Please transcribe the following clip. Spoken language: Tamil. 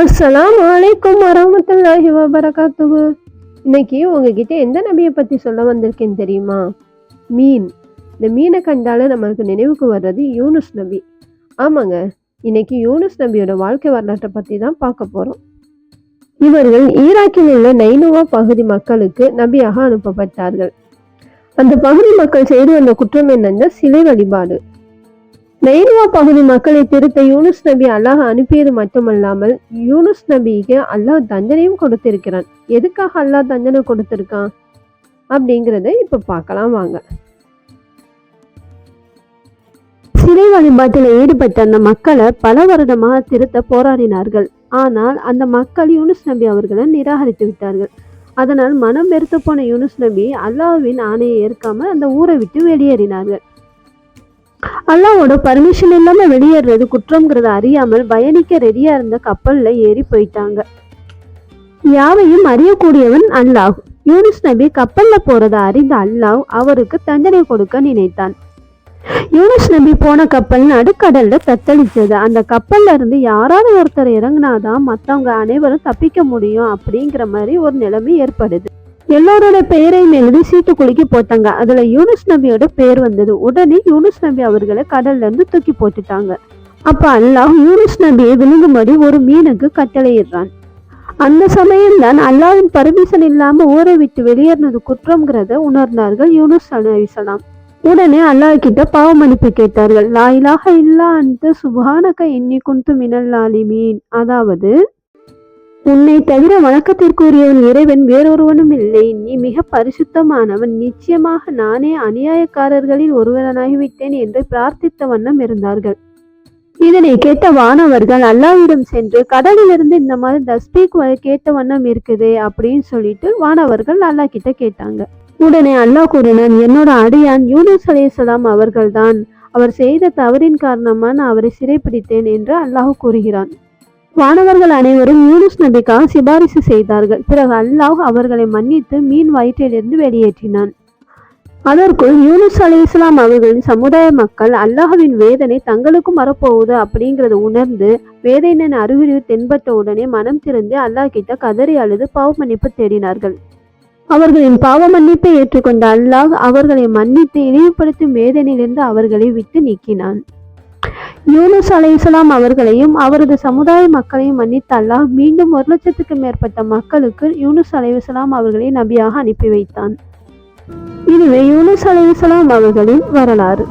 அஸ்லாம் அலைக்கும் வரமத்துல்லாஹி வபரகாத்துஹு. இன்னைக்கு உங்ககிட்ட எந்த நபியை பற்றி சொல்ல வந்திருக்கேன் தெரியுமா? மீன். இந்த மீனை கண்டாலே நம்மளுக்கு நினைவுக்கு வர்றது யூனுஸ் நபி. ஆமாங்க இன்னைக்கு யூனுஸ் நபியோட வாழ்க்கை வரலாற்றை பற்றி தான் பார்க்க போகிறோம் இவர்கள் ஈராக்கில் உள்ள நைனுவா பகுதி மக்களுக்கு நபியாக அனுப்பப்பட்டார்கள். அந்த பகுதி மக்கள் செய்து வந்த குற்றம் என்னென்ன சிலை வழிபாடு. நைனுவா பகுதி மக்களை திருத்த யூனுஸ் நபி அல்லாஹ் அனுப்பியது மட்டுமல்லாமல் யூனுஸ் நபிக்கு அல்லாஹ் தண்டனையும் கொடுத்திருக்கிறான். எதுக்காக அல்லாஹ் தண்டனை கொடுத்திருக்கான்? அப்படிங்கிறத இப்ப பார்க்கலாம் வாங்க. சிலை வழிபாட்டில் ஈடுபட்ட அந்த மக்களை பல வருடமாக திருத்த போராடினார்கள். ஆனால் அந்த மக்கள் யூனுஸ் நபி அவர்களை நிராகரித்து விட்டார்கள். அதனால் மனம் வெறுத்து போன யூனுஸ் நபி அல்லாஹ்வின் ஆணையை ஏற்காம அந்த ஊரை விட்டு வெளியேறினார்கள். அல்லாவோட பர்மிஷன் இல்லாமல் வெளியேறது குற்றம்ங்கிறத அறியாமல் பயணிக்க ரெடியா இருந்த கப்பல்ல ஏறி போயிட்டாங்க. யாவையும் அறியக்கூடியவன் அல்லாஹ். யூனிஸ் நபி கப்பல்ல போகிறத அறிந்த அல்லாஹ் அவருக்கு தண்டனை கொடுக்க நினைத்தான். யூனிஸ் நபி போன கப்பல் நடுக்கடல்ல தத்தளிச்சது அந்த கப்பல்ல இருந்து யாராவது ஒருத்தர் இறங்குனாதான் மத்தவங்க அனைவரும் தப்பிக்க முடியும் அப்படிங்கிற மாதிரி ஒரு நிலைமை ஏற்படுது. எல்லோரோட பெயரையும் எழுதி சீட்டு குலுக்கி போட்டாங்க. அதுல யூனுஸ் நபியோட பேர் வந்தது. உடனே யூனுஸ் நபி அவர்களை கடல்ல இருந்து தூக்கி போட்டுட்டாங்க. அப்ப அல்லாஹ் யூனுஸ் நபியை விழுங்கும்படி ஒரு மீனுக்கு கட்டளையிடுறான். அந்த சமயம்தான் அல்லாவின் பர்மிஷன் இல்லாம ஊரை விட்டு வெளியேறினது குற்றம்ங்கிறத உணர்ந்தார்கள் யூனுஸ் அலிசலாம். உடனே அல்லாஹ் கிட்ட பாவ மன்னிப்பு கேட்டார்கள். லாயிலாக இலாஹ இல்லா அந்த சுபானக இன்னி குந்து மினல் அதாவது உன்னை தவிர வணக்கத்திற்குரியவன் இறைவன் வேறொருவனும் இல்லை. நீ மிக பரிசுத்தமானவன். நிச்சயமாக நானே அநியாயக்காரர்களில் ஒருவனாகிவிட்டேன் என்று பிரார்த்தித்த வண்ணம் இருந்தார்கள். இதனை கேட்ட வானவர்கள் அல்லாவிடம் சென்று கடலிலிருந்து இந்த மாதிரி தஸ்பீக் கேட்ட வண்ணம் இருக்குதே அப்படின்னு சொல்லிட்டு வானவர்கள் அல்லாஹ் கிட்ட கேட்டாங்க. உடனே அல்லாஹ் கூறினான் என்னோட அடியான் யூனுஸ் அலேசலாம் அவர்கள்தான். அவர் செய்த தவறின் காரணமா நான் அவரை சிறைப்பிடித்தேன் என்று அல்லாஹ் கூறுகிறான். வானவர்கள் அனைவரும் யூனுஸ் நபிக்காக சிபாரிசு செய்தார்கள். பிறகு அல்லாஹ் அவர்களை மன்னித்து மீன் வயிற்றிலிருந்து வெளியேற்றினான். அதற்குள் யூனுஸ் அலி இஸ்லாம் அவர்களின் சமுதாய மக்கள் அல்லாஹ்வின் வேதனை தங்களுக்கும் வரப்போகுது அப்படிங்கிறத உணர்ந்து வேதனையின் அறிகுறி தென்பட்ட உடனே மனம் திறந்து அல்லாஹ் கிட்ட கதறி அழுது பாவ மன்னிப்பு தேடினார்கள். அவர்களின் பாவ மன்னிப்பை ஏற்றுக்கொண்ட அல்லாஹ் அவர்களை மன்னித்து இழிவுபடுத்தும் வேதனையிலிருந்து அவர்களை விட்டு நீக்கினான். யூனுஸ் அலைஹிஸ்ஸலாம் அவர்களையும் அவரது சமுதாய மக்களையும் மன்னித்த அல்லாஹ் மீண்டும் ஒரு லட்சத்துக்கு மேற்பட்ட மக்களுக்கு யூனுஸ் அலைஹிஸ்ஸலாம் அவர்களை நபியாக அனுப்பி வைத்தான். இதுவே யூனுஸ் அலைஹிஸ்ஸலாம் அவர்களின் வரலாறு.